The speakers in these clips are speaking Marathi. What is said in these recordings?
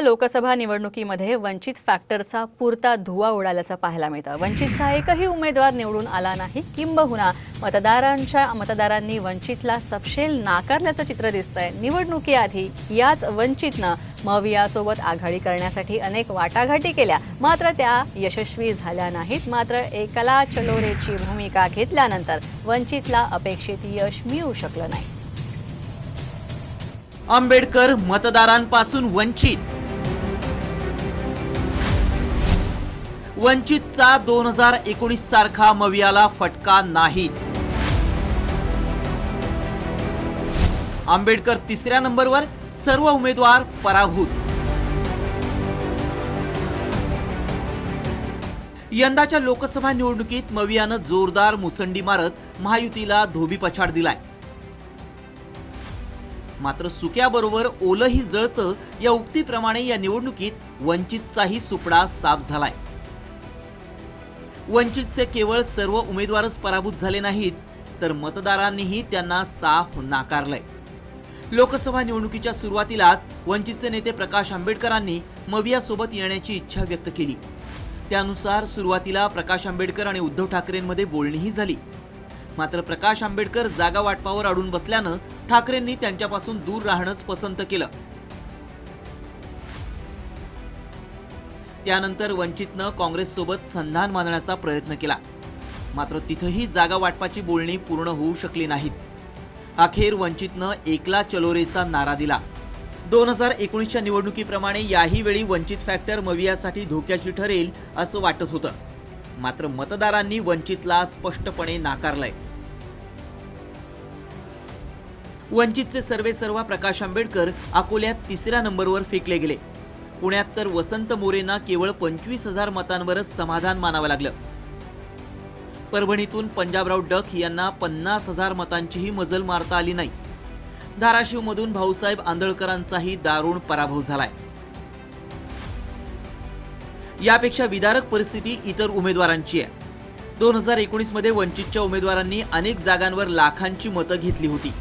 लोकसभा निवडणुकीमध्ये वंचित फॅक्टरचा पुरता धुवा उडाल्याचं पाहायला मिळतं. वंचितचा एकही उमेदवार निवडून आला नाही किंबहुना मतदारांच्या मतदारांनी वंचितला सपशेल नाकारल्याचं चित्र दिसतंय. निवडणुकीआधी याच वंचितनं मवियासोबत आघाडी करण्यासाठी अनेक वाटाघाटी केल्या. मात्र त्या यशस्वी झाल्या नाहीत. मात्र एकला चलोरेची भूमिका घेतल्यानंतर वंचितला अपेक्षित यश मिळू शकलं नाही. आंबेडकर मतदारांपासून वंचित. वंचितचा दोन हजार एकोणीस सारखा मवियाला फटका नाहीच. आंबेडकर तिसऱ्या नंबरवर सर्व उमेदवार पराभूत. यंदाच्या लोकसभा निवडणुकीत मवियानं जोरदार मुसंडी मारत महायुतीला धोबीपछाड दिलाय. मात्र सुक्याबरोबर ओलंही जळतं या उक्तीप्रमाणे या निवडणुकीत वंचितचाही सुपडा साफ झालाय. वंचितचे केवळ सर्व उमेदवारच पराभूत झाले नाहीत तर मतदारांनीही त्यांना साफ नाकारलंय. लोकसभा निवडणुकीच्या सुरुवातीलाच वंचितचे नेते प्रकाश आंबेडकरांनी मवियासोबत येण्याची इच्छा व्यक्त केली. त्यानुसार सुरुवातीला प्रकाश आंबेडकर आणि उद्धव ठाकरेंमध्ये बोलणीही झाली. मात्र प्रकाश आंबेडकर जागा वाटपावर अडून बसल्यानं ठाकरेंनी त्यांच्यापासून दूर राहणंच पसंत केलं. त्यानंतर वंचितनं काँग्रेससोबत संधान मानण्याचा प्रयत्न केला. मात्र तिथंही जागा वाटपाची बोलणी पूर्ण होऊ शकली नाहीत. अखेर वंचितनं एकला चलोरेचा नारा दिला. दोन हजार एकोणीसच्या निवडणुकीप्रमाणे याही वेळी वंचित फॅक्टर मवियासाठी धोक्याची ठरेल असं वाटत होतं. मात्र मतदारांनी वंचितला स्पष्टपणे नाकारलंय. वंचितचे सर्वे सर्वा प्रकाश आंबेडकर अकोल्यात तिसऱ्या नंबरवर फेकले गेले. पुण्यात तर वसंत मोरेंना केवळ पंचवीस हजार मतांवरच समाधान मानावं लागलं. परभणीतून पंजाबराव डक यांना पन्नास हजार मतांचीही मजल मारता आली नाही. धाराशिवमधून भाऊसाहेब आंधळकरांचाही दारुण पराभव झालाय. यापेक्षा विदारक परिस्थिती इतर उमेदवारांची आहे. दोन हजार एकोणीसमध्ये वंचितच्या उमेदवारांनी अनेक जागांवर लाखांची मतं घेतली होती.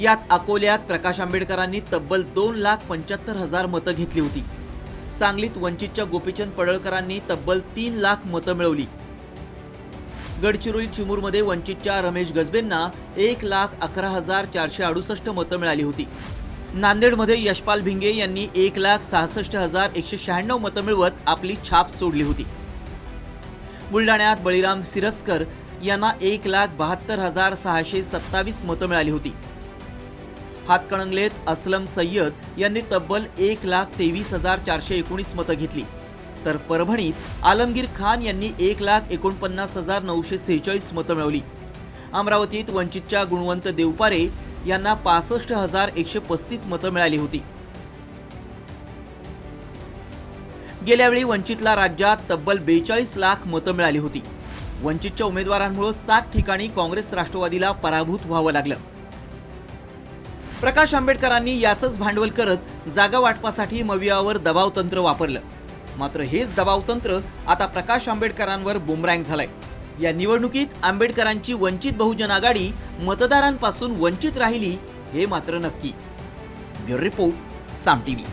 यात अकोल्यात प्रकाश आंबेडकरांनी तब्बल दोन लाख पंच्याहत्तर हजार मतं घेतली होती. सांगलीत वंचितच्या गोपीचंद पडळकरांनी तब्बल तीन लाख मतं मिळवली. गडचिरोली चिमूरमध्ये वंचितच्या रमेश गजबेंना एक लाख अकरा हजार चारशे अडुसष्ट मतं मिळाली होती. नांदेडमध्ये यशपाल भिंगे यांनी एक लाख सहासष्ट हजार एकशे शहाण्णव मतं मिळवत आपली छाप सोडली होती. बुलढाण्यात बळीराम सिरस्कर यांना एक लाख बहात्तर हजार सहाशे सत्तावीस मतं मिळाली होती. हातकणंगलेत असलम सय्यद यांनी तब्बल एक लाख तेवीस हजार चारशे एकोणीस मतं घेतली. तर परभणीत आलमगीर खान यांनी एक लाख एकोणपन्नास हजार नऊशे सेहेचाळीस मतं मिळवली. अमरावतीत वंचितच्या गुणवंत देवपारे यांना पासष्ट हजार एकशे पस्तीस मतं मिळाली होती. गेल्यावेळी वंचितला राज्यात तब्बल बेचाळीस लाख मतं मिळाली होती. वंचितच्या उमेदवारांमुळे सात ठिकाणी काँग्रेस राष्ट्रवादीला पराभूत व्हावं लागलं. प्रकाश आंबेडकरांनी याचंच भांडवल करत जागा वाटपासाठी मवियावर दबाव तंत्र वापरलं. मात्र हेच दबाव तंत्र आता प्रकाश आंबेडकरांवर बुमरँग झालंय. या निवडणुकीत आंबेडकरांची वंचित बहुजन आघाडी मतदारांपासून वंचित राहिली हे मात्र नक्की. Bureau report Saam TV.